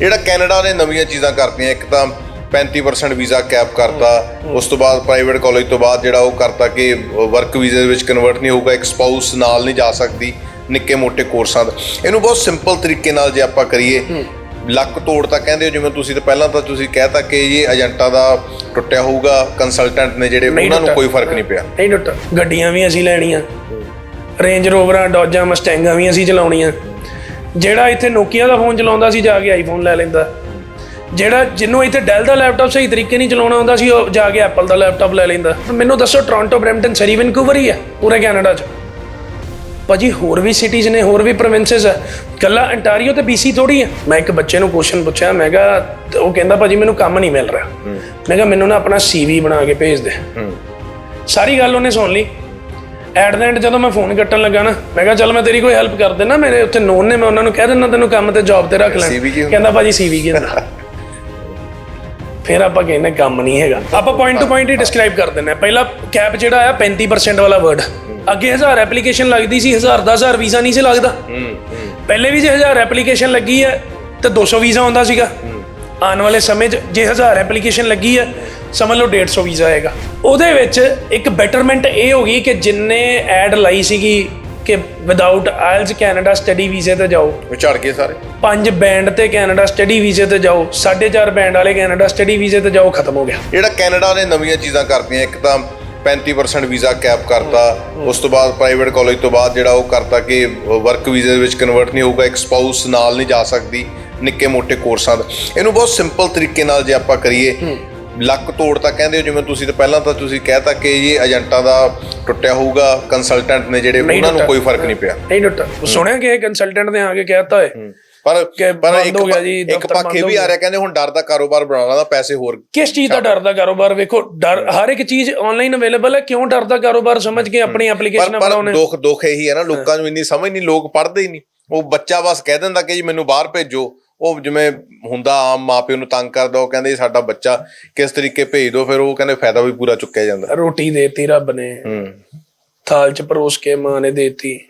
ਜਿਹੜਾ ਕੈਨੇਡਾ ਨੇ ਨਵੀਆਂ ਚੀਜ਼ਾਂ ਕਰਤੀਆਂ ਇੱਕ ਤਾਂ 35% ਵੀਜ਼ਾ ਕੈਪ ਕਰਤਾ ਉਸ ਤੋਂ ਬਾਅਦ ਪ੍ਰਾਈਵੇਟ ਕਾਲਜ ਤੋਂ ਬਾਅਦ ਜਿਹੜਾ ਉਹ ਕਰਤਾ ਕਿ ਵਰਕ ਵੀਜ਼ੇ ਦੇ ਵਿੱਚ ਕਨਵਰਟ ਨਹੀਂ ਹੋਊਗਾ ਇੱਕ ਸਪਾਊਸ ਨਾਲ ਨਹੀਂ ਜਾ ਸਕਦੀ ਨਿੱਕੇ ਮੋਟੇ ਕੋਰਸਾਂ ਦਾ। ਇਹਨੂੰ ਬਹੁਤ ਸਿੰਪਲ ਤਰੀਕੇ ਨਾਲ ਜੇ ਆਪਾਂ ਕਰੀਏ ਲੱਕ ਤੋੜ ਤਾਂ ਕਹਿੰਦੇ ਹੋ ਜਿਵੇਂ ਤੁਸੀਂ ਤਾਂ ਪਹਿਲਾਂ ਤਾਂ ਤੁਸੀਂ ਕਹਿਤਾ ਕਿ ਇਹ ਏਜੰਟਾਂ ਦਾ ਟੁੱਟਿਆ ਹੋਊਗਾ ਕੰਸਲਟੈਂਟ ਨੇ ਜਿਹੜੇ ਉਹਨਾਂ ਨੂੰ। ਕੋਈ ਫ਼ਰਕ ਨਹੀਂ ਪਿਆ। ਨਹੀਂ ਟੁੱਟ ਗੱਡੀਆਂ ਵੀ ਅਸੀਂ ਲੈਣੀਆਂ। ਰੇਂਜ ਰੋਵਰਾਂ ਡੋਜਾਂ ਮਸਟੈਂਗਾਂ ਵੀ ਅਸੀਂ ਚਲਾਉਣੀਆਂ। ਜਿਹੜਾ ਇੱਥੇ ਨੋਕੀਆ ਦਾ ਫੋਨ ਚਲਾਉਂਦਾ ਸੀ ਜਾ ਕੇ ਆਈਫੋਨ ਲੈ ਲੈਂਦਾ। ਜਿਹੜਾ ਜਿਹਨੂੰ ਇੱਥੇ ਡੈਲ ਦਾ ਲੈਪਟਾਪ ਸਹੀ ਤਰੀਕੇ ਨਹੀਂ ਚਲਾਉਣਾ ਆਉਂਦਾ ਸੀ ਉਹ ਜਾ ਕੇ ਐਪਲ ਦਾ ਲੈਪਟਾਪ ਲੈ ਲੈਂਦਾ। ਮੈਨੂੰ ਦੱਸੋ ਟੋਰਾਂਟੋ ਬਰੈਂਪਟਨ ਸਰੀ ਵੈਨਕੂਵਰ ਹੀ ਹੈ ਪੂਰੇ ਕੈਨੇਡਾ 'ਚ? ਭਾਜੀ ਹੋਰ ਵੀ ਸਿਟੀਜ਼ ਨੇ ਹੋਰ ਵੀ ਪ੍ਰੋਵਿੰਸਸ ਹੈ ਕੱਲਾ ਅੰਟਾਰੀਓ ਤੇ BC ਥੋੜੀ ਹੈ ਮੈਂ ਇੱਕ ਬੱਚੇ ਨੂੰ ਕੁਐਸਚਨ ਪੁੱਛਿਆ ਮੈਂ ਕਿਹਾ ਉਹ ਕਹਿੰਦਾ ਭਾਜੀ ਮੈਨੂੰ ਕੰਮ ਨਹੀਂ ਮਿਲ ਰਿਹਾ। ਮੈਂ ਕਿਹਾ ਮੈਨੂੰ ਨਾ ਆਪਣਾ CV ਬਣਾ ਕੇ ਭੇਜ ਦੇ। ਸਾਰੀ ਗੱਲ ਉਹਨੇ ਸੁਣ ਲਈ। ਐਟ ਦਾ ਐਂਡ ਜਦੋਂ ਮੈਂ ਫੋਨ ਕੱਟਣ ਲੱਗਾ ਨਾ ਮੈਂ ਕਿਹਾ ਚੱਲ ਮੈਂ ਤੇਰੀ ਕੋਈ ਹੈਲਪ ਕਰ ਦੇਣਾ ਮੇਰੇ ਉੱਥੇ ਨੋਨ ਨੇ ਮੈਂ ਉਹਨਾਂ ਨੂੰ ਕਹਿ ਦਿੰਦਾ ਤੈਨੂੰ ਕੰਮ ਤੇ ਜੌਬ ਤੇ ਰੱਖ ਲੈ। CV ਕੀ ਹੁੰਦਾ? ਕਹਿੰਦਾ ਭਾਜੀ CV ਕੀ ਹੁੰਦਾ? ਫਿਰ ਆਪਾਂ ਕਹਿੰਦੇ ਕੰਮ ਨਹੀਂ ਹੈਗਾ। ਆਪਾਂ ਪੁਆਇੰਟ ਟੂ ਪੁਆਇੰਟ ਹੀ ਡਿਸਕ੍ਰਾਈਬ ਕਰ ਦਿੰਦੇ ਪਹਿਲਾ ਕੈਪ ਜਿਹੜਾ ਆ 35% ਵਾਲਾ ਵਰਡ ਅੱਗੇ 1000 ਐਪਲੀਕੇਸ਼ਨ ਲੱਗਦੀ ਸੀ 1000 10000 ਵੀਜ਼ਾ ਨਹੀਂ ਸੀ ਲੱਗਦਾ। ਪਹਿਲੇ ਵੀ ਜੇ 1000 ਐਪਲੀਕੇਸ਼ਨ ਲੱਗੀ ਹੈ ਤੇ 200 ਵੀਜ਼ਾ ਆਉਂਦਾ ਸੀਗਾ। ਆਉਣ ਵਾਲੇ ਸਮੇਂ 'ਚ ਜੇ 1000 ਐਪਲੀਕੇਸ਼ਨ ਲੱਗੀ ਹੈ ਸਮਝ ਲਓ 150 ਵੀਜ਼ਾ ਆਏਗਾ। ਉਹਦੇ ਵਿੱਚ ਇੱਕ ਬੈਟਰਮੈਂਟ ਇਹ ਹੋ ਗਈ ਕਿ ਜਿੰਨੇ ਐਡ ਲਾਈ ਸੀਗੀ ਕਿ ਵਿਦਆਊਟ ਆਇਲਸ ਕੈਨੇਡਾ ਸਟੱਡੀ ਵੀਜ਼ੇ ਤੇ ਜਾਓ। ਝੜ ਗਏ ਸਾਰੇ। ਪੰਜ ਬੈਂਡ ਤੇ ਕੈਨੇਡਾ ਸਟੱਡੀ ਵੀਜ਼ੇ ਤੇ ਜਾਓ 4.5 ਬੈਂਡ ਵਾਲੇ ਕੈਨੇਡਾ ਸਟੱਡੀ ਵੀਜ਼ੇ ਤੇ ਜਾਓ ਖਤਮ ਹੋ ਗਿਆ। ਜਿਹੜਾ ਕੈਨੇਡਾ ਨੇ ਨਵੀਆਂ ਚੀਜ਼ਾਂ ਕਰਤੀਆਂ ਇੱਕ ਤਾਂ 35% ਵੀਜ਼ਾ ਕੈਪ ਕਰਤਾ ਉਸ ਤੋਂ ਬਾਅਦ ਪ੍ਰਾਈਵੇਟ ਕਾਲਜ ਤੋਂ ਬਾਅਦ ਜਿਹੜਾ ਉਹ ਕਰਤਾ ਕਿ ਵਰਕ ਵੀਜ਼ੇ ਦੇ ਵਿੱਚ ਕਨਵਰਟ ਨਹੀਂ ਹੋਊਗਾ ਇੱਕ ਸਪਾਊਸ ਨਾਲ ਨਹੀਂ ਜਾ ਸਕਦੀ ਨਿੱਕੇ ਮੋਟੇ ਕੋਰਸਾਂ ਦਾ। ਇਹਨੂੰ ਬਹੁਤ ਸਿੰਪਲ ਤਰੀਕੇ ਨਾਲ ਜੇ ਆਪਾਂ ਕਰੀਏ ਲੱਕ ਤੋੜ ਤਾਂ ਕਹਿੰਦੇ ਹੋ ਜਿਵੇਂ ਤੁਸੀਂ ਤਾਂ ਪਹਿਲਾਂ ਤਾਂ ਤੁਸੀਂ ਕਹਿਤਾ ਕਿ ਇਹ ਏਜੰਟਾਂ ਦਾ ਟੁੱਟਿਆ ਹੋਊਗਾ ਕੰਸਲਟੈਂਟ ਨੇ ਜਿਹੜੇ ਉਹਨਾਂ ਨੂੰ। ਕੋਈ ਫ਼ਰਕ ਨਹੀਂ ਪਿਆ। ਨਹੀਂ ਟੁੱਟਾ ਸੁਣਿਆ ਕਿ ਕੰਸਲਟੈਂਟ ਨੇ ਆ ਕੇ ਕਹਿਤਾ ਹੈ। ਪਰ ਪਰ ਇੱਕ ਇੱਕ ਪੱਖ ਇਹ ਵੀ ਆ। ਰਿਹਾ ਕਹਿੰਦੇ ਹੁਣ ਡਰ ਦਾ ਕਾਰੋਬਾਰ ਬਣਾਉਣਾ ਦਾ ਪੈਸੇ ਹੋਰ ਕਿਸ ਚੀਜ਼ ਦਾ ਡਰ ਦਾ ਕਾਰੋਬਾਰ? ਵੇਖੋ ਡਰ ਹਰ ਇੱਕ ਚੀਜ਼ ਆਨਲਾਈਨ ਅਵੇਲੇਬਲ ਹੈ ਕਿਉਂ ਡਰ ਦਾ ਕਾਰੋਬਾਰ ਸਮਝ ਕੇ ਆਪਣੀ ਪਰ ਐਪਲੀਕੇਸ਼ਨ ਪਰ ਬਣਾਉਣੇ ਦੁੱਖ ਦੁੱਖ ਇਹੀ ਹੈ ਨਾ ਲੋਕਾਂ ਨੂੰ ਇੰਨੀ ਸਮਝ ਨਹੀਂ ਲੋਕ ਪੜ੍ਹਦੇ ਹੀ ਨਹੀਂ। ਉਹ ਬੱਚਾ ਬਸ ਕਹਿ ਦਿੰਦਾ ਕਿ ਜੀ ਮੈਨੂੰ ਬਾਹਰ ਭੇਜੋ। ਉਹ ਜਿਵੇਂ ਹੁੰਦਾ ਆਮ ਮਾਪਿਓ ਨੂੰ ਤੰਗ ਕਰਦਾ ਉਹ ਕਹਿੰਦੇ ਸਾਡਾ ਬੱਚਾ ਕਿਸ ਤਰੀਕੇ ਭੇਜ ਦਿਓ ਫਿਰ ਉਹ ਕਹਿੰਦੇ ਫਾਇਦਾ ਵੀ ਪੂਰਾ ਚੁੱਕਿਆ ਜਾਂਦਾ। ਰੋਟੀ ਦੇਤੀ ਰੱਬ ਨੇ। ਹੂੰ। ਥਾਲ ਚ ਪਰੋਸ ਕੇ ਮਾਂ ਨੇ ਦੇਤੀ।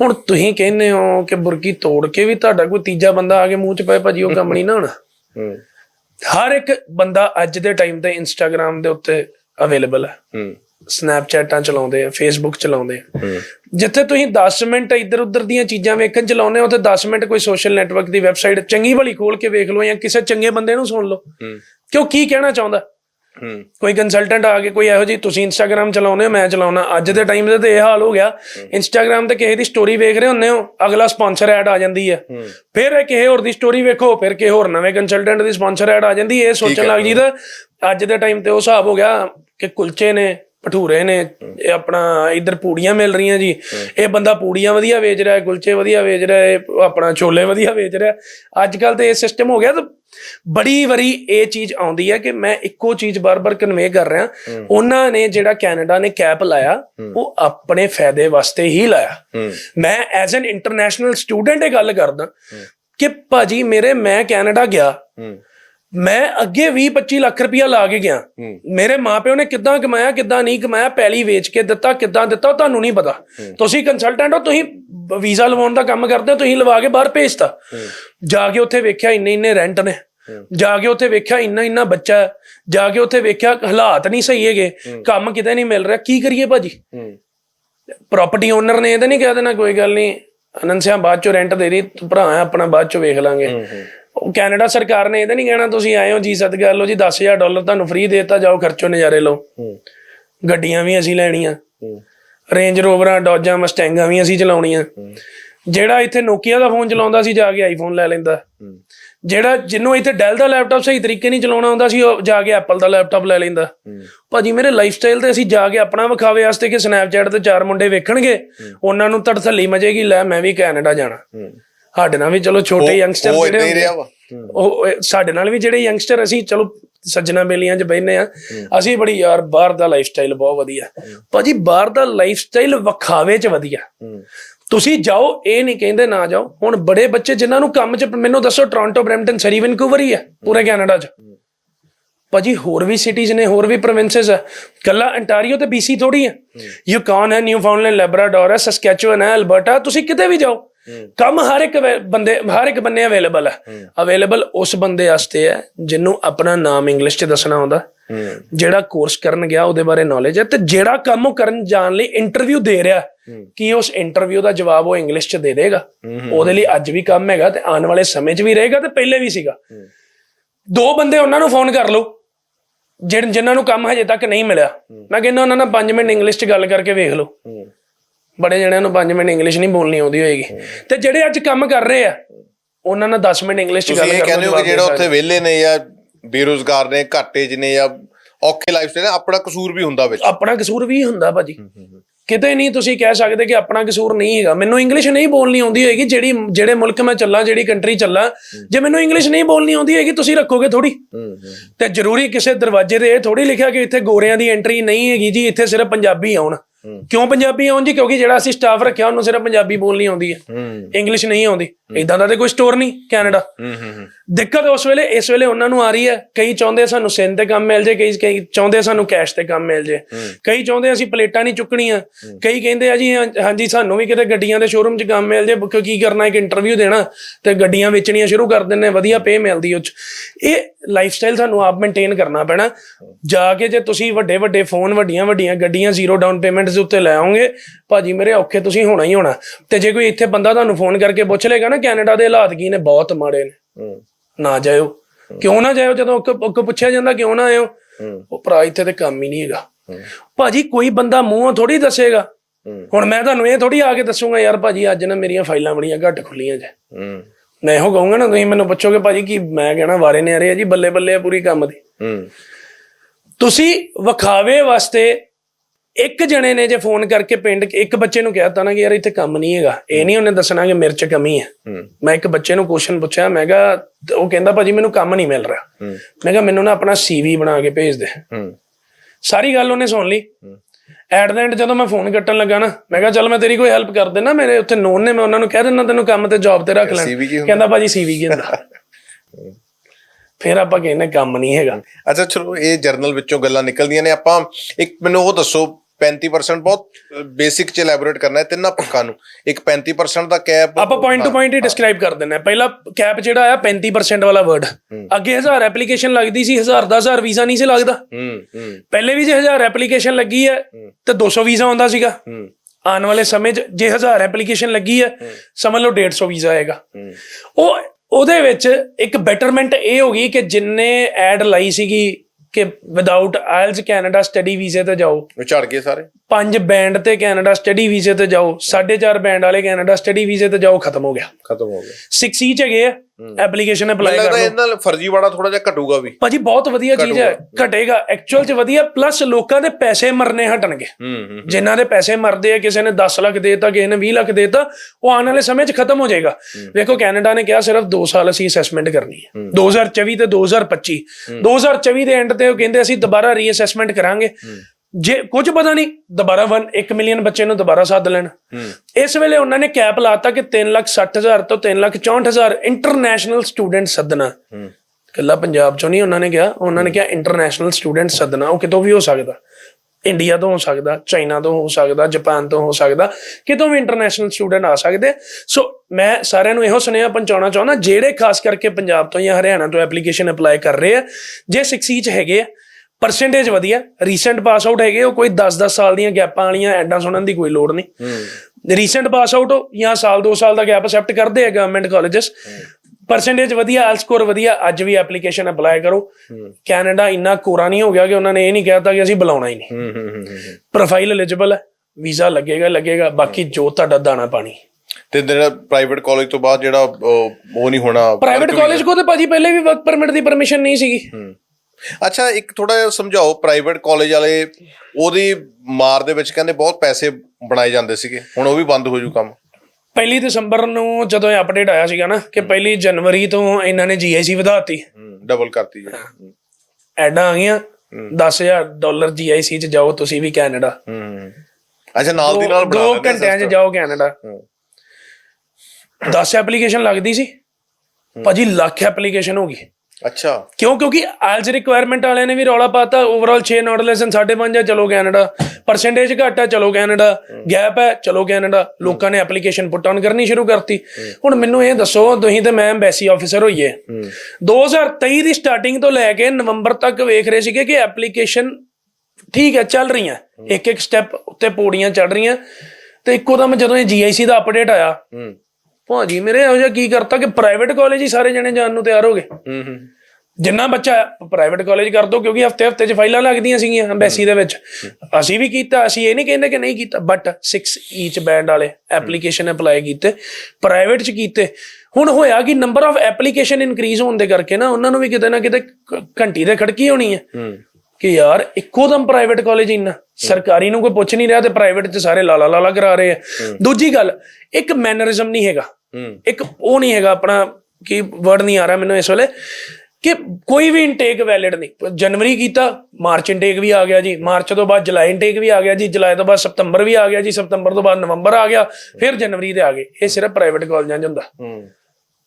ਹੁਣ ਤੁਸੀਂ ਕਹਿੰਦੇ ਹੋ ਕਿ ਬੁਰਕੀ ਤੋੜ ਕੇ ਵੀ ਤੁਹਾਡਾ ਕੋਈ ਤੀਜਾ ਬੰਦਾ ਆ ਕੇ ਮੂੰਹ ਚ ਪਏ ਭਾਜੀ ਉਹ ਕੰਮ ਨਹੀਂ ਨਾ ਹੋਣਾ। ਹੂੰ। ਹਰ ਇੱਕ ਬੰਦਾ ਅੱਜ ਦੇ ਟਾਈਮ ਤੇ ਇੰਸਟਾਗ੍ਰam ਦੇ ਉੱਤੇ ਅਵੇਲੇਬਲ ਹੂੰ। ਸਨੈਪਚੈਟਾਂ ਚਲਾਉਂਦੇ ਆ ਫੇਸਬੁੱਕ ਚਲਾਉਂਦੇ ਆ। ਜਿੱਥੇ ਤੁਸੀਂ 10 ਮਿੰਟ ਇੱਧਰ ਉੱਧਰ ਦੀਆਂ ਚੀਜ਼ਾਂ ਵੇਖਣ ਚਲਾਉਂਦੇ ਹੋ ਤੇ 10 ਮਿੰਟ ਕੋਈ ਸੋਸ਼ਲ ਨੈਟਵਰਕ ਦੀ ਵੈਬਸਾਈਟ ਚੰਗੀ ਭਲੀ ਖੋਲ ਕੇ ਵੇਖ ਲਓ ਜਾਂ ਕਿਸੇ ਚੰਗੇ ਬੰਦੇ ਨੂੰ ਸੁਣ ਲਓ। ਕਿ ਉਹ ਕੀ ਕਹਿਣਾ ਚਾਹੁੰਦਾ? ਕੋਈ ਕੰਸਲਟੈਂਟ ਆ ਕੇ ਕੋਈ ਇਹੋ ਜੀ ਤੁਸੀਂ ਇੰਸਟਾਗ੍ਰam ਚਲਾਉਂਦੇ ਹੋ ਮੈਂ ਚਲਾਉਣਾ ਅੱਜ ਦੇ ਟਾਈਮ ਦੇ ਤੇ ਇਹ ਹਾਲ ਹੋ ਗਿਆ। ਇੰਸਟਾਗ੍ਰam ਤੇ ਕਿਸੇ ਦੀ ਸਟੋਰੀ ਵੇਖ ਰਹੇ ਹੁੰਦੇ ਹੋ ਅਗਲਾ ਸਪਾਂਸਰ ਐਡ ਆ ਜਾਂਦੀ ਹੈ। ਫਿਰ ਇਹ ਕਿਸੇ ਹੋਰ ਦੀ ਸਟੋਰੀ ਵੇਖੋ ਫਿਰ ਕਿਸੇ ਹੋਰ ਨਵੇਂ ਕੰਸਲਟੈਂਟ ਦੀ ਸਪਾਂਸਰ ਐਡ ਆ ਜਾਂਦੀ ਇਹ ਸੋਚਣ ਲੱਗ ਜੀਦਾ ਅੱਜ ਦੇ ਟਾਈਮ ਤੇ ਉਹ ਹਿਸਾਬ ਹੋ ਗਿਆ ਕਿ ਕੁਲਚੇ ਨੇ ਭਟੂਰੇ ਨੇ ਇਹ ਆਪਣਾ ਇਧਰ ਪੂੜੀਆਂ ਮਿਲ ਰਹੀਆਂ ਜੀ। ਇਹ ਬੰਦਾ ਪੂੜੀਆਂ ਵਧੀਆ ਵੇਚ ਰਿਹਾ ਹੈ ਕੁਲਚੇ ਵਧੀਆ ਵੇਚ ਰਿਹਾ ਹੈ ਆਪਣਾ ਛੋਲੇ ਵਧੀਆ ਵੇਚ ਰਿਹਾ। ਅੱਜ ਕੱਲ ਤੇ ਇਹ ਸਿਸਟਮ ਹੋ ਗਿਆ ਤਾਂ ਬੜੀ ਵਾਰੀ ਇਹ ਚੀਜ਼ ਆਉਂਦੀ ਹੈ ਕਿ ਮੈਂ ਇੱਕੋ ਚੀਜ਼ ਬਾਰ-ਬਾਰ ਕਨਵੇ ਕਰ ਰਿਹਾ। ਉਹਨਾਂ ਨੇ ਜਿਹੜਾ ਕੈਨੇਡਾ ਨੇ ਕੈਪ ਲਾਇਆ ਉਹ ਆਪਣੇ ਫਾਇਦੇ ਵਾਸਤੇ ਹੀ ਲਾਇਆ। ਮੈਂ ਐਜ਼ ਐਨ ਇੰਟਰਨੈਸ਼ਨਲ ਸਟੂਡੈਂਟ ਇਹ ਗੱਲ ਕਰਦਾ ਕਿ ਭਾਜੀ ਮੇਰੇ ਮੈਂ ਕੈਨੇਡਾ ਗਿਆ ਮੈਂ ਅੱਗੇ 20 25 ਲੱਖ ਰੁਪਇਆ ਲਾ ਕੇ ਗਿਆ। ਮੇਰੇ ਮਾਪਿਓ ਨੇ ਕਿੱਦਾਂ ਕਮਾਇਆ ਕਿੱਦਾਂ ਨਹੀਂ ਕਮਾਇਆ ਪੈਲੀ ਵੇਚ ਕੇ ਦਿੱਤਾ ਕਿੱਦਾਂ ਦਿੱਤਾ ਤੁਹਾਨੂੰ ਨਹੀਂ ਪਤਾ। ਤੁਸੀਂ ਕੰਸਲਟੈਂਟ ਹੋ ਤੁਸੀਂ ਵੀਜ਼ਾ ਲਵਾਉਣ ਦਾ ਕੰਮ ਕਰਦੇ ਹੋ ਤੁਸੀਂ ਲਵਾ ਕੇ ਬਾਹਰ ਭੇਜਤਾ। ਜਾ ਕੇ ਉੱਥੇ ਵੇਖਿਆ ਇੰਨੇ ਇੰਨੇ ਰੈਂਟ ਨੇ। ਜਾ ਕੇ ਉੱਥੇ ਵੇਖਿਆ ਇੰਨਾ ਇੰਨਾ ਬੱਚਾ। ਜਾ ਕੇ ਉੱਥੇ ਵੇਖਿਆ ਹਾਲਾਤ ਨਹੀਂ ਸਹੀ ਹੈਗੇ। ਕੰਮ ਕਿਤੇ ਨਹੀਂ ਮਿਲ ਰਿਹਾ। ਕੀ ਕਰੀਏ ਭਾਜੀ? ਪ੍ਰਾਪਰਟੀ ਓਨਰ ਨੇ ਇਹ ਤਾਂ ਨਹੀਂ ਕਹਿ ਦੇਣਾ ਕੋਈ ਗੱਲ ਨਹੀਂ। ਅਨੰਦ ਸਿਆਂ ਬਾਅਦ ਚੋਂ ਰੈਂਟ ਦੇ ਦੀ ਭਰਾ ਆਪਣਾ ਬਾਅਦ ਚੋਂ ਵੇਖ ਲਾਂਗੇ। ਕੈਨੇਡਾ ਸਰਕਾਰ ਨੇ ਇਹ ਤਾਂ ਨਹੀਂ ਕਹਿਣਾ ਤੁਸੀਂ ਆਏ ਹੋ ਜੀ ਸਦਕਾ ਲਓ ਜੀ 10000 ਡਾਲਰ ਤੁਹਾਨੂੰ ਫ੍ਰੀ ਦੇਤਾ ਜਾਓ ਖਰਚੋ ਨਜ਼ਾਰੇ ਲਓ। ਗੱਡੀਆਂ ਵੀ ਅਸੀਂ ਲੈਣੀਆਂ। ਰੇਂਜ ਰੋਵਰਾਂ ਡੋਜਾਂ ਮਸਟੈਂਗਾਂ ਵੀ ਅਸੀਂ ਚਲਾਉਣੀਆਂ। ਜਿਹੜਾ ਇੱਥੇ ਨੋਕੀਆ ਦਾ ਫੋਨ ਚਲਾਉਂਦਾ ਸੀ ਜਾ ਕੇ ਆਈਫੋਨ ਲੈ ਲੈਂਦਾ। ਜਿਹੜਾ ਜਿਹਨੂੰ ਇੱਥੇ ਡੈਲ ਦਾ ਲੈਪਟਾਪ ਸਹੀ ਤਰੀਕੇ ਨਹੀਂ ਚਲਾਉਣਾ ਆਉਂਦਾ ਸੀ ਉਹ ਜਾ ਕੇ ਐਪਲ ਦਾ ਲੈਪਟਾਪ ਲੈ ਲੈਂਦਾ। ਭਾਜੀ ਮੇਰੇ ਲਾਈਫ ਸਟਾਈਲ ਤੇ ਅਸੀਂ ਜਾ ਕੇ ਆਪਣਾ ਵਿਖਾਵੇ ਵਾਸਤੇ ਕਿ ਸਨੈਪਚੈਟ ਤੇ ਚਾਰ ਮੁੰਡੇ ਵੇਖਣਗੇ। ਉਹਨਾਂ ਨੂੰ ਤੜਥੱਲੀ ਮਜੇਗੀ ਲੈ ਮੈਂ ਵੀ ਕੈਨੇਡਾ ਜਾਣਾ। ਸਾਡੇ ਨਾਲ ਵੀ ਚਲੋ ਛੋਟੇ ਯੰਗਸਟਰ ਜਿਹੜੇ ਰਿਹਾ ਆ, ਵਾ। ਉਹ ਸਾਡੇ ਨਾਲ ਵੀ ਜਿਹੜੇ ਯੰਗਸਟਰ ਅਸੀਂ ਚਲੋ ਸੱਜਣਾ ਬੇਲੀਆਂ 'ਚ ਬੈਠਨੇ ਆ ਅਸੀਂ ਬੜੀ ਯਾਰ ਬਾਹਰ ਦਾ ਲਾਈਫ ਸਟਾਈਲ ਬਹੁਤ ਵਧੀਆ। ਭਾਜੀ ਬਾਹਰ ਦਾ ਲਾਈਫ ਸਟਾਈਲ ਵਿਖਾਵੇ 'ਚ ਵਧੀਆ। ਤੁਸੀਂ ਜਾਓ ਇਹ ਨਹੀਂ ਕਹਿੰਦੇ ਨਾ ਜਾਓ। ਹੁਣ ਬੜੇ ਬੱਚੇ ਜਿਨ੍ਹਾਂ ਨੂੰ ਕੰਮ 'ਚ ਮੈਨੂੰ ਦੱਸੋ ਟੋਰਾਂਟੋ ਬਰੈਂਪਟਨ ਸਰੀ ਵੈਨਕੂਵਰ ਹੀ ਹੈ ਪੂਰੇ ਕੈਨੇਡਾ 'ਚ। ਭਾਜੀ ਹੋਰ ਵੀ ਸਿਟੀਜ਼ ਨੇ ਹੋਰ ਵੀ ਪ੍ਰੋਵਿੰਸਸ ਹੈ ਕੱਲਾ ਅੰਟਾਰੀਓ ਤੇ BC ਥੋੜੀ ਹੈ। ਯੂਕਾਨ ਹੈ ਨਿਊਫਾਊਂਡਲੈਂਡ ਲੈਬਰਾਡੋਰ ਹੈ ਸਸਕੈਚੁਅਨ ਹੈ ਅਲਬਰਟਾ ਤੁਸੀਂ ਕਿਤੇ ਵੀ ਜਾਓ। ਕੰਮ ਹਰ ਇੱਕ ਬੰਦੇ ਹਰ ਇੱਕ ਬੰਨੇ ਅਵੇਲੇਬਲ ਹੈ। ਅਵੇਲੇਬਲ ਉਸ ਬੰਦੇ ਵਾਸਤੇ ਹੈ ਜਿਹਨੂੰ ਆਪਣਾ ਨਾਮ ਇੰਗਲਿਸ਼ 'ਚ ਦੱਸਣਾ ਆਉਂਦਾ। ਜਿਹੜਾ ਕੋਰਸ ਕਰਨ ਗਿਆ ਉਹਦੇ ਬਾਰੇ ਨੌਲੇਜ ਹੈ ਤੇ ਜਿਹੜਾ ਕੰਮ ਉਹ ਕਰਨ ਜਾਣ ਲਈ ਇੰਟਰਵਿਊ ਦੇ ਰਿਹਾ ਕੀ ਉਸ ਇੰਟਰਵਿਊ ਦਾ ਜਵਾਬ ਉਹ ਇੰਗਲਿਸ਼ 'ਚ ਦੇ ਦੇਗਾ? ਉਹਦੇ ਲਈ ਅੱਜ ਵੀ ਕੰਮ ਹੈਗਾ ਤੇ ਆਉਣ ਵਾਲੇ ਸਮੇਂ 'ਚ ਵੀ ਰਹੇਗਾ ਤੇ ਪਹਿਲੇ ਵੀ ਸੀਗਾ। ਦੋ ਬੰਦੇ ਉਹਨਾਂ ਨੂੰ ਫੋਨ ਕਰ ਲਓ ਜਿਹਨ ਜਿਨ੍ਹਾਂ ਨੂੰ ਕੰਮ ਹਜੇ ਤੱਕ ਨਹੀਂ ਮਿਲਿਆ। ਮੈਂ ਕਹਿੰਦਾ ਉਹਨਾਂ ਨਾਲ 5 ਮਿੰਟ ਇੰਗਲਿਸ਼ 'ਚ ਗੱਲ ਕਰਕੇ ਵੇਖ ਲਓ। ਬੜੇ ਜਣਿਆਂ ਨੂੰ 5 ਮਿੰਟ ਇੰਗਲਿਸ਼ ਨਹੀਂ ਬੋਲਣੀ ਆਉਂਦੀ ਹੋਏਗੀ। ਤੇ ਜਿਹੜੇ ਅੱਜ ਕੰਮ ਕਰ ਰਹੇ ਆ ਉਹਨਾਂ ਨਾਲ 10 ਮਿੰਟ ਇੰਗਲਿਸ਼ 'ਚ ਤੁਸੀਂ ਗੱਲ ਇਹ ਕਰਨ ਕਹਿੰਦੇ ਹੋ ਕਿ ਜਿਹੜਾ ਉੱਥੇ ਵਿਹਲੇ ਨੇ ਜਾਂ ਬੇਰੋਜ਼ਗਾਰ ਨੇ ਘਾਟੇ 'ਚ ਨੇ ਜਾਂ ਔਖੇ ਲਾਈਫ 'ਚ ਨੇ ਆਪਣਾ ਕਸੂਰ ਵੀ ਹੁੰਦਾ ਵਿੱਚ। ਆਪਣਾ ਕਸੂਰ ਵੀ ਹੁੰਦਾ ਭਾਜੀ। ਕਿਤੇ ਨਹੀਂ ਤੁਸੀਂ ਕਹਿ ਸਕਦੇ ਕਿ ਆਪਣਾ ਕਸੂਰ ਨਹੀਂ ਹੈਗਾ। ਮੈਨੂੰ ਇੰਗਲਿਸ਼ ਨਹੀਂ ਬੋਲਣੀ ਆਉਂਦੀ ਹੋਏਗੀ ਜਿਹੜੀ ਜਿਹੜੇ ਮੁਲਕ ਮੈਂ ਚੱਲਾਂ ਜਿਹੜੀ ਕੰਟਰੀ ਚੱਲਾਂ ਜੇ ਮੈਨੂੰ ਇੰਗਲਿਸ਼ ਨਹੀਂ ਬੋਲਣੀ ਆਉਂਦੀ ਹੈਗੀ ਤੁਸੀਂ ਰੱਖੋਗੇ ਥੋੜੀ ਤੇ ਜ਼ਰੂਰੀ ਕਿਸੇ ਦਰਵਾਜ਼ੇ ਤੇ ਇਹ ਥੋੜੀ ਲਿਖਿਆ ਕਿ ਇੱਥੇ ਗੋਰਿਆਂ ਦੀ ਐਂਟਰੀ ਨਹੀਂ ਹੈਗੀ ਜੀ ਇੱਥੇ ਸਿਰਫ ਪੰਜਾਬੀ ਆਉਣ। ਕਿਉਂ ਪੰਜਾਬੀ ਆਉਣ ਜੀ? ਕਿਉਂਕਿ ਜਿਹੜਾ ਅਸੀਂ ਸਟਾਫ ਰੱਖਿਆ ਉਹਨੂੰ ਸਿਰਫ ਪੰਜਾਬੀ ਬੋਲਣੀ ਆਉਂਦੀ ਹੈ। ਇੰਗਲਿਸ਼ ਨਹੀਂ ਆਉਂਦੀ। ਇਦਾਂ ਦਾ ਤੇ ਕੋਈ ਸਟੋਰ ਨਹੀਂ ਕੈਨੇਡਾ ਦਿੱਕਤ ਉਸ ਵੇਲੇ ਇਸ ਵੇਲੇ ਉਹਨਾਂ ਨੂੰ ਆ ਰਹੀ ਹੈ। ਕਈ ਚਾਹੁੰਦੇ ਸਾਨੂੰ ਸਿਨ ਤੇ ਕੰਮ ਮਿਲ ਜੇ ਕਈ ਕਈ ਚਾਹੁੰਦੇ ਸਾਨੂੰ ਕੈਸ਼ ਤੇ ਕੰਮ ਮਿਲ ਜੇ। ਕਈ ਚਾਹੁੰਦੇ ਅਸੀਂ ਪਲੇਟਾਂ ਨਹੀਂ ਚੁੱਕਣੀਆਂ। ਕਈ ਕਹਿੰਦੇ ਆ ਜੀ ਹਾਂਜੀ ਸਾਨੂੰ ਵੀ ਕਿਤੇ ਗੱਡੀਆਂ ਦੇ ਸ਼ੋਰੂਮ 'ਚ ਕੰਮ ਮਿਲ ਜੇ ਕਿਉਂ ਕੀ ਕਰਨਾ ਇੱਕ ਇੰਟਰਵਿਊ ਦੇਣਾ ਤੇ ਗੱਡੀਆਂ ਵੇਚਣੀਆਂ ਸ਼ੁਰੂ ਕਰ ਦਿੰਨੇ ਵਧੀਆ ਪੇ ਮਿਲਦੀ ਉਹ 'ਚ। ਇਹ ਲਾਈਫ ਸਟਾਈਲ ਸਾਨੂੰ ਆਪ ਮੇਨਟੇਨ ਕਰਨਾ ਪੈਣਾ। ਜਾ ਕੇ ਜੇ ਤੁਸੀਂ ਵੱਡੇ ਵੱਡੇ ਫੋਨ ਵੱਡੀਆਂ ਵੱਡੀਆਂ ਗੱਡੀਆਂ ਜ਼ੀਰੋ ਡਾਊਨ ਪੇਮੈਂਟ ਦੇ ਉੱਤੇ ਲੈ ਆਓਗੇ ਭਾਜੀ ਮੇਰੇ ਔਖੇ ਤੁਸੀਂ ਹੋਣਾ ਹੀ ਹੋਣਾ। ਤੇ ਜੇ ਕੋਈ ਇੱਥੇ ਬੰਦਾ ਤੁਹਾਨੂੰ ਫੋਨ ਕਰਕੇ ਪੁੱਛ ਲੇਗਾ ਨਾ ਕੈਨੇਡਾ ਦੇ ਹਾਲਾਤ ਕੀ ਨੇ ਬਹੁਤ ਮਾੜੇ ਨੇ। ਨਾ ਜਾਇਓ। ਕਿਉਂ ਨਾ ਜਾਇਓ? ਜਦੋਂ ਅੱਗੇ ਪੁੱਛਿਆ ਜਾਂਦਾ ਕਿਉਂ ਨਾ ਆਇਓ? ਉਹ ਭਰਾ ਇੱਥੇ ਤੇ ਕੰਮ ਹੀ ਨਹੀਂ ਹੈਗਾ। ਭਾਜੀ ਕੋਈ ਬੰਦਾ ਮੂੰਹੋਂ ਥੋੜੀ ਦੱਸੇਗਾ। ਹੁਣ ਮੈਂ ਤੁਹਾਨੂੰ ਇਹ ਥੋੜੀ ਆ ਕੇ ਦੱਸੂਗਾ ਯਾਰ ਭਾਜੀ ਅੱਜ ਨਾ ਮੇਰੀਆਂ ਫਾਈਲਾਂ ਬੜੀਆਂ ਘੱਟ ਖੁੱਲੀਆਂ ਜੇ। ਮੈਂ ਇਹੋ ਕਹੂੰਗਾ ਨਾ ਤੁਸੀਂ ਮੈਨੂੰ ਪੁੱਛੋਗੇ ਭਾਜੀ ਕੀ ਮੈਂ ਕਹਿਣਾ ਵਾਰੇ ਨੇ ਆ ਰਹੇ ਆ ਜੀ ਬੱਲੇ ਬੱਲੇ ਆ ਪੂਰੀ ਕੰਮ ਦੀ। ਤੁਸੀਂ ਵਿਖਾਵੇ ਵਾਸਤੇ ਇੱਕ ਜਣੇ ਨੇ ਜੇ ਫੋਨ ਕਰਕੇ ਪਿੰਡ ਇੱਕ ਬੱਚੇ ਨੂੰ ਕਹਿਤਾ ਨਾ ਕਿ ਯਾਰ ਇੱਥੇ ਕੰਮ ਨਹੀਂ ਹੈਗਾ। ਇਹ ਨਹੀਂ ਉਹਨੇ ਦੱਸਣਾ ਕਿ ਮੇਰੇ 'ਚ ਕਮੀ ਹੈ। ਮੈਂ ਇੱਕ ਬੱਚੇ ਨੂੰ ਕੁਐਸਚਨ ਪੁੱਛਿਆ ਮੈਂ ਕਿਹਾ ਉਹ ਕਹਿੰਦਾ ਭਾਜੀ ਮੈਨੂੰ ਕੰਮ ਨਹੀਂ ਮਿਲ ਰਿਹਾ। ਮੈਂ ਕਿਹਾ ਮੈਨੂੰ ਨਾ ਆਪਣਾ ਸੀਵੀ ਬਣਾ ਕੇ ਭੇਜ ਦੇ। ਸਾਰੀ ਗੱਲ ਉਹਨੇ ਸੁਣ ਲਈ। ਐਟ ਦਾ ਐਂਡ ਜਦੋਂ ਮੈਂ ਫੋਨ ਕੱਟਣ ਲੱਗਾ ਨਾ ਮੈਂ ਕਿਹਾ ਚੱਲ ਮੈਂ ਤੇਰੀ ਕੋਈ ਹੈਲਪ ਕਰ ਦੇਣਾ ਮੇਰੇ ਉੱਥੇ ਨੋਨ ਨੇ ਮੈਂ ਉਹਨਾਂ ਨੂੰ ਕਹਿ ਦਿੰਦਾ ਤੈਨੂੰ ਕੰਮ ਤੇ ਜੌਬ ਤੇ ਰੱਖ ਲੈਣ? ਕਹਿੰਦਾ ਭਾਜੀ ਸੀਵੀ ਕੀ ਹੁੰਦਾ? ਫਿਰ ਆਪਾਂ ਕਹਿੰਦੇ ਕੰਮ ਨਹੀਂ ਹੈਗਾ। ਅੱਛਾ ਚਲੋ ਇਹ ਜਰਨਲ ਵਿੱਚੋਂ ਗੱਲਾਂ ਨਿਕਲਦੀਆਂ ਨੇ। ਆਪਾਂ ਇੱਕ ਮੈਨੂੰ ਉਹ ਦੱਸੋ 35% ਬਹੁਤ ਬੇਸਿਕ ਚ ਐਲੈਬੋਰੇਟ ਕਰਨਾ ਹੈ ਤਿੰਨਾਂ ਪੱਖਾਂ ਨੂੰ। ਇੱਕ 35% ਦਾ ਕੈਪ ਆਪਾਂ ਪੁਆਇੰਟ ਟੂ ਪੁਆਇੰਟ ਹੀ ਡਿਸਕ੍ਰਾਈਬ ਕਰ ਦਿੰਦੇ ਹਾਂ। ਪਹਿਲਾ ਕੈਪ ਜਿਹੜਾ ਆਇਆ 35% ਵਾਲਾ ਵਰਡ ਅੱਗੇ 1000 ਐਪਲੀਕੇਸ਼ਨ ਲੱਗਦੀ ਸੀ 1000 ਦਾ 1000 ਵੀਜ਼ਾ ਨਹੀਂ ਸੀ ਲੱਗਦਾ। ਪਹਿਲੇ ਵੀ ਜੇ 1000 ਐਪਲੀਕੇਸ਼ਨ ਲੱਗੀ ਹੈ ਤੇ 200 ਵੀਜ਼ਾ ਆਉਂਦਾ ਸੀਗਾ। ਆਉਣ ਵਾਲੇ ਸਮੇਂ 'ਚ ਜੇ 1000 ਐਪਲੀਕੇਸ਼ਨ ਲੱਗੀ ਹੈ ਸਮਝ ਲਓ 150 ਵੀਜ਼ਾ ਆਏਗਾ। ਉਹ ਉਹਦੇ ਵਿੱਚ ਇੱਕ ਬੈਟਰਮੈਂਟ ਇਹ ਹੋ ਗਈ ਕਿ ਜਿੰਨੇ ਐਡ ਲਾਈ ਸੀਗੀ ਕਿ ਵਿਦਆਊਟ ਆਇਲਸ ਕੈਨੇਡਾ ਸਟੱਡੀ ਵੀਜ਼ੇ ਤੇ ਜਾਓ। ਝੜ ਗਏ ਸਾਰੇ। ਪੰਜ ਬੈਂਡ ਤੇ ਕੈਨੇਡਾ ਸਟੱਡੀ ਵੀਜ਼ੇ ਤੇ ਜਾਓ 4.5 ਬੈਂਡ ਵਾਲੇ ਕੈਨੇਡਾ ਸਟੱਡੀ ਵੀਜ਼ੇ ਤੇ ਜਾਓ ਖਤਮ ਹੋ ਗਿਆ। ਖਤਮ ਹੋ ਗਿਆ। 6 ਚ ਹੈਗੇ ਆ ਐਪਲੀਕੇਸ਼ਨ ਅਪਲਾਈ ਕਰ ਲੱਗਦਾ ਲਓ ਇਹਦੇ ਨਾਲ ਫਰਜ਼ੀਵਾੜਾ ਥੋੜਾ ਜਿਹਾ ਘਟੂਗਾ ਵੀ। ਭਾਜੀ ਬਹੁਤ ਵਧੀਆ ਚੀਜ਼ ਹੈ। ਘਟੇਗਾ। ਐਕਚੁਅਲ ਚ ਵਧੀਆ ਪਲੱਸ ਲੋਕਾਂ ਦੇ ਪੈਸੇ ਮਰਨੇ ਹਟਣਗੇ। ਜਿਨ੍ਹਾਂ ਦੇ ਪੈਸੇ ਮਰਦੇ ਆ ਕਿਸੇ ਨੇ 10 ਲੱਖ ਦੇਤਾ ਕਿਸੇ ਨੇ 20 ਲੱਖ ਦੇਤਾ ਉਹ ਆਉਣ ਵਾਲੇ ਸਮੇਂ 'ਚ ਖਤਮ ਹੋ ਜਾਏਗਾ। ਵੇਖੋ ਕੈਨੇਡਾ ਨੇ ਕਿਹਾ ਸਿਰਫ 2 ਸਾਲ ਅਸੀਂ ਅਸੈਸਮੈਂਟ ਕਰਨੀ ਹੈ। 2024 ਤੇ 2025 2024 ਦੇ ਐਂਡ ਤੇ ਉਹ ਕਹਿੰਦੇ ਅਸੀਂ ਦੁਬਾਰਾ ਰੀਅਸੈਸਮੈਂਟ ਕਰਾਂਗੇ। ਜੇ ਕੁਝ ਪਤਾ ਨਹੀਂ ਦੁਬਾਰਾ 1 1 ਮਿਲੀਅਨ ਬੱਚੇ ਨੂੰ ਦੁਬਾਰਾ ਸੱਦ ਲੈਣ। ਇਸ ਵੇਲੇ ਉਹਨਾਂ ਨੇ ਕੈਪ ਲਾਤਾ ਕਿ 360000 ਤੋਂ 364000 ਇੰਟਰਨੈਸ਼ਨਲ ਸਟੂਡੈਂਟ ਸੱਦਣਾ। ਕੱਲਾ ਪੰਜਾਬ ਚੋਂ ਨਹੀਂ ਉਹਨਾਂ ਨੇ ਕਿਹਾ ਉਹਨਾਂ ਨੇ ਕਿਹਾ ਇੰਟਰਨੈਸ਼ਨਲ ਸਟੂਡੈਂਟ ਸੱਦਣਾ ਉਹ ਕਿਤੋਂ ਵੀ ਹੋ ਸਕਦਾ। ਇੰਡੀਆ ਤੋਂ ਹੋ ਸਕਦਾ ਚਾਈਨਾ ਤੋਂ ਹੋ ਸਕਦਾ ਜਾਪਾਨ ਤੋਂ ਹੋ ਸਕਦਾ ਕਿਤੋਂ ਵੀ ਇੰਟਰਨੈਸ਼ਨਲ ਸਟੂਡੈਂਟ ਆ ਸਕਦੇ। ਸੋ ਮੈਂ ਸਾਰਿਆਂ ਨੂੰ ਇਹੋ ਸੁਨੇਹਾ ਪਹੁੰਚਾਉਣਾ ਚਾਹੁੰਦਾ ਜਿਹੜੇ ਖਾਸ ਕਰਕੇ ਪੰਜਾਬ ਤੋਂ ਜਾਂ ਹਰਿਆਣਾ ਤੋਂ ਐਪਲੀਕੇਸ਼ਨ ਅਪਲਾਈ ਕਰ ਰਹੇ ਆ ਜੇ 6 ਚ ਹੈਗੇ ਆ ਪਰਸੈਂਟੇਜ ਵਧੀਆ। ਰੀਸੈਂਟ ਪਾਸ ਆਊਟ ਹੈਗੇ ਉਹ ਕੋਈ 10-10 ਸਾਲ ਦੀਆਂ ਗੈਪਾਂ ਵਾਲੀਆਂ ਐਡਾਂ ਸੁਣਨ ਦੀ ਕੋਈ ਲੋੜ ਨਹੀਂ। ਰੀਸੈਂਟ ਪਾਸ ਆਊਟ ਹੋ ਜਾਂ ਸਾਲ 2 ਸਾਲ ਦਾ ਗੈਪ ਅਸੈਪਟ ਕਰਦੇ ਆ ਗਵਰਨਮੈਂਟ ਕਾਲਜਸ ਪਰਸੈਂਟੇਜ ਵਧੀਆ ਆਲ ਸਕੋਰ ਵਧੀਆ ਅੱਜ ਵੀ ਐਪਲੀਕੇਸ਼ਨ ਅਪਲਾਈ ਕਰੋ। ਕੈਨੇਡਾ ਇੰਨਾ ਕੋਰਾ ਨਹੀਂ ਹੋ ਗਿਆ ਕਿ ਉਹਨਾਂ ਨੇ ਇਹ ਨਹੀਂ ਕਹਿਤਾ ਕਿ ਅਸੀਂ ਬੁਲਾਉਣਾ ਹੀ ਨਹੀਂ। ਹੂੰ ਹੂੰ ਹੂੰ ਹੂੰ। ਪ੍ਰੋਫਾਈਲ ਐਲੀਜੀਬਲ ਹੈ ਵੀਜ਼ਾ ਲੱਗੇਗਾ ਲੱਗੇਗਾ ਬਾਕੀ ਜੋ ਤੁਹਾਡਾ ਦਾਣਾ ਪਾਣੀ। ਤੇ ਜਿਹੜਾ ਪ੍ਰਾਈਵੇਟ ਕਾਲਜ ਤੋਂ ਬਾਅਦ ਜਿਹੜਾ ਉਹ ਉਹ ਨਹੀਂ ਹੋਣਾ ਪ੍ਰਾਈਵੇਟ ਕਾਲਜ ਕੋ ਤੇ ਭਾਜੀ ਪਹਿਲੇ ਵੀ ਵਰਕ ਪਰਮਿਟ ਦੀ ਪਰਮਿਸ਼ਨ ਨਹੀਂ ਸੀਗੀ। ਹੂੰ। ਅੱਛਾ ਇੱਕ ਥੋੜਾ ਜਿਹਾ ਸਮਝਾਓ ਪ੍ਰਾਈਵੇਟ ਕਾਲਜ ਵਾਲੇ ਉਹਦੀ ਮਾਰ ਦੇ ਵਿੱਚ ਕਹਿੰਦੇ ਬਹੁਤ ਪੈਸੇ ਬਣਾਏ ਜਾਂਦੇ ਸੀਗੇ ਹੁਣ ਉਹ ਵੀ ਬੰਦ ਹੋ ਜੂ ਕੰਮ। ਪਹਿਲੀ ਦਸੰਬਰ ਨੂੰ ਜਦੋਂ ਇਹ ਅਪਡੇਟ ਆਇਆ ਸੀਗਾ ਨਾ ਕਿ ਪਹਿਲੀ ਜਨਵਰੀ ਤੋਂ ਇਹਨਾਂ ਨੇ ਜੀਆਈਸੀ ਵਧਾਤੀ। ਡਬਲ ਕਰਤੀ ਜੀ। ਐਡਾਂ ਆ ਗਈਆਂ 10000 ਡਾਲਰ ਜੀਆਈਸੀ ਚ ਜਾਓ ਤੁਸੀਂ ਵੀ ਕੈਨੇਡਾ। ਹੂੰ ਅੱਛਾ ਨਾਲ ਦੀ ਨਾਲ ਬਣਾ ਦੋ ਘੰਟਿਆਂ ਚ। ਜਾਓ ਕੈਨੇਡਾ। ਹੂੰ। 10 ਐਪਲੀਕੇਸ਼ਨ ਲੱਗਦੀ ਸੀ। ਭਾਜੀ ਲੱਖ ਐਪਲੀਕੇਸ਼ਨ ਹੋ ਗਈ। ਅੱਛਾ। ਕਿਉਂ? ਕਿਉਂਕਿ ਆਇਲਸ ਰਿਕੁਆਇਰਮੈਂਟ ਵਾਲਿਆਂ ਨੇ ਵੀ ਰੌਲਾ ਪਾਤਾ। ਓਵਰਆਲ 6 ਨੋਟ ਲੈਸਨ 5.5 ਹੈ ਚਲੋ ਕੈਨੇਡਾ ਪਰਸੈਂਟੇਜ ਘੱਟ ਹੈ ਚਲੋ ਕੈਨੇਡਾ ਗੈਪ ਹੈ ਚਲੋ ਕੈਨੇਡਾ ਲੋਕਾਂ ਨੇ ਐਪਲੀਕੇਸ਼ਨ ਪੁੱਟ ਆਨ ਕਰਨੀ ਸ਼ੁਰੂ ਕਰਤੀ। ਹੁਣ ਮੈਨੂੰ ਇਹ ਦੱਸੋ ਤੁਸੀਂ ਤੇ ਮੈਂ ਐਮਬੈਸੀ ਆਫੀਸਰ ਹੋਈਏ। 2023 ਦੀ ਸਟਾਰਟਿੰਗ ਤੋਂ ਲੈ ਕੇ ਨਵੰਬਰ ਤੱਕ ਵੇਖ ਰਹੇ ਸੀਗੇ ਕਿ ਐਪਲੀਕੇਸ਼ਨ ਠੀਕ ਹੈ ਚੱਲ ਰਹੀਆਂ। ਇੱਕ ਇੱਕ ਸਟੈਪ ਉੱਤੇ ਪੌੜੀਆਂ ਚੜ ਰਹੀਆਂ। ਤੇ ਇੱਕੋ ਦਮ ਜਦੋਂ ਇਹ ਜੀਆਈਸੀ ਦਾ ਅਪਡੇਟ ਆਇਆ ਭਾਜੀ ਮੇਰੇ ਇਹੋ ਜਿਹਾ ਕੀ ਕਰਤਾ ਕਿ ਪ੍ਰਾਈਵੇਟ ਕਾਲਜ ਹੀ ਸਾਰੇ ਜਣੇ ਜਾਣ ਨੂੰ ਤਿਆਰ ਹੋ ਗਏ। ਹੂੰ ਹੂੰ। ਜਿੰਨਾ ਬੱਚਾ ਪ੍ਰਾਈਵੇਟ ਕਾਲਜ ਕਰ ਦੋ ਕਿਉਂਕਿ ਹਫ਼ਤੇ ਹਫ਼ਤੇ ਚ ਫਾਈਲਾਂ ਲੱਗਦੀਆਂ ਸੀਗੀਆਂ ਐਮਬੈਸੀ ਦੇ ਵਿੱਚ। ਅਸੀਂ ਵੀ ਕੀਤਾ ਅਸੀਂ ਇਹ ਨਹੀਂ ਕਹਿੰਦੇ ਕਿ ਨਹੀਂ ਕੀਤਾ ਬਟ 6 ਈਚ ਬੈਂਡ ਵਾਲੇ ਐਪਲੀਕੇਸ਼ਨ ਅਪਲਾਈ ਕੀਤੇ ਪ੍ਰਾਈਵੇਟ ਚ ਕੀਤੇ। ਹੁਣ ਹੋਇਆ ਕਿ ਨੰਬਰ ਆਫ ਐਪਲੀਕੇਸ਼ਨ ਇਨਕਰੀਜ਼ ਹੋਣ ਦੇ ਕਰਕੇ ਨਾ ਉਹਨਾਂ ਨੂੰ ਵੀ ਕਿਤੇ ਨਾ ਕਿਤੇ ਘੰਟੀ ਦੇ ਖੜਕੀ ਹੋਣੀ ਹੂੰ। ਕਿ ਯਾਰ ਇੱਕੋ ਦਮ ਪ੍ਰਾਈਵੇਟ ਕਾਲਜ ਇੰਨਾ। ਸਰਕਾਰੀ ਨੂੰ ਕੋਈ ਪੁੱਛ ਨਹੀਂ ਰਿਹਾ ਤੇ ਪ੍ਰਾਈਵੇਟ 'ਚ ਸਾਰੇ ਲਾਲਾ ਲਾਲਾ ਕਰਾ ਰਹੇ ਆ। ਦੂਜੀ ਗੱਲ ਇੱਕ ਮੈਨਰਿਜ਼ਮ ਨਹੀਂ ਹੈਗਾ। ਇੱਕ ਉਹ ਨਹੀਂ ਹੈਗਾ ਆਪਣਾ ਕੀ ਵਰਡ ਨਹੀਂ ਆ ਰਿਹਾ ਮੈਨੂੰ ਇਸ ਵੇਲੇ ਕਿ ਕੋਈ ਵੀ ਇਨਟੇਕ ਵੈਲਿਡ ਨਹੀਂ। ਜਨਵਰੀ ਕੀਤਾ ਮਾਰਚ ਇਨਟੇਕ ਵੀ ਆ ਗਿਆ ਜੀ। ਮਾਰਚ ਤੋਂ ਬਾਅਦ ਜੁਲਾਈ ਇਨਟੇਕ ਵੀ ਆ ਗਿਆ ਜੀ। ਜੁਲਾਈ ਤੋਂ ਬਾਅਦ ਸਤੰਬਰ ਵੀ ਆ ਗਿਆ ਜੀ। ਸਤੰਬਰ ਤੋਂ ਬਾਅਦ ਨਵੰਬਰ ਆ ਗਿਆ। ਫਿਰ ਜਨਵਰੀ ਦੇ ਆ ਗਏ। ਇਹ ਸਿਰਫ ਪ੍ਰਾਈਵੇਟ ਕਾਲਜਾਂ 'ਚ ਹੁੰਦਾ।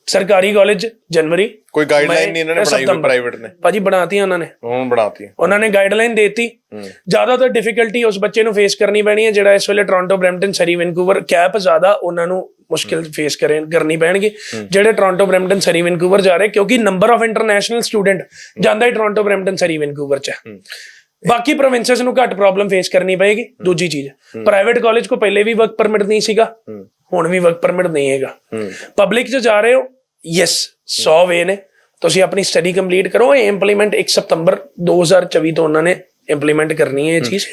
ਸਰਕਾਰੀ ਕਾਲਜ ਜਨਵਰੀ। ਕੋਈ ਗਾਈਡਲਾਈਨ ਨਹੀਂ ਇਹਨਾਂ ਨੇ ਬਣਾਈ ਹੋਈ। ਪ੍ਰਾਈਵੇਟ ਨੇ? ਭਾਜੀ ਬਣਾਤੀਆਂ ਉਹਨਾਂ ਨੇ। ਹੁਣ ਬਣਾਤੀ। ਉਹਨਾਂ ਨੇ ਗਾਈਡਲਾਈਨ ਦੇਤੀ। ਜ਼ਿਆਦਾਤਰ ਡਿਫਿਕਲਟੀ ਉਸ ਬੱਚੇ ਨੂੰ ਫੇਸ ਕਰਨੀ ਪੈਣੀ ਹੈ ਜਿਹੜਾ ਇਸ ਵੇਲੇ Toronto Brampton Surrey Vancouver cap ਜ਼ਿਆਦਾ ਉਹਨਾਂ ਨੂੰ ਮੁਸ਼ਕਿਲ ਫੇਸ ਕਰੇ ਕਰਨੀ ਪੈਣਗੀ। ਜਿਹੜੇ ਟੋਰਾਂਟੋ ਬ੍ਰੈਂਪਟਨ ਸਰੀ ਵੈਨਕੂਵਰ ਜਾ ਰਹੇ ਕਿਉਂਕਿ ਨੰਬਰ ਆਫ ਇੰਟਰਨੈਸ਼ਨਲ ਸਟੂਡੈਂਟ ਜਾਂਦਾ ਹੀ ਟੋਰਾਂਟੋ ਬ੍ਰੈਂਪਟਨ ਸਰੀ ਵੈਨਕੂਵਰ ਚ। ਬਾਕੀ ਪ੍ਰੋਵਿੰਸਸ ਨੂੰ ਘੱਟ ਪ੍ਰੋਬਲਮ ਫੇਸ ਕਰਨੀ ਪਏਗੀ ਦੂਜੀ ਚੀਜ਼। ਪ੍ਰਾਈਵੇਟ ਕਾਲਜ ਕੋ ਪਹਿਲੇ ਵੀ ਵਰਕ ਪਰਮਿਟ ਨਹੀਂ ਸੀਗਾ। ਹੁਣ ਵੀ ਵਰਕ ਪਰਮਿਟ ਨਹੀਂ ਹੈਗਾ। ਪਬਲਿਕ ਚ ਜਾ ਰਹੇ ਹੋ ਯੈਸ 100 ਵੇ ਨੇ। ਤੁਸੀਂ ਆਪਣੀ ਸਟੱਡੀ ਕੰਪਲੀਟ ਕਰੋ ਇਹ ਇੰਪਲੀਮੈਂਟ 1 ਸਤੰਬਰ 2024 ਤੋਂ ਉਹਨਾਂ ਨੇ ਇੰਪਲੀਮੈਂਟ ਕਰਨੀ ਹੈ ਇਹ ਚੀਜ਼।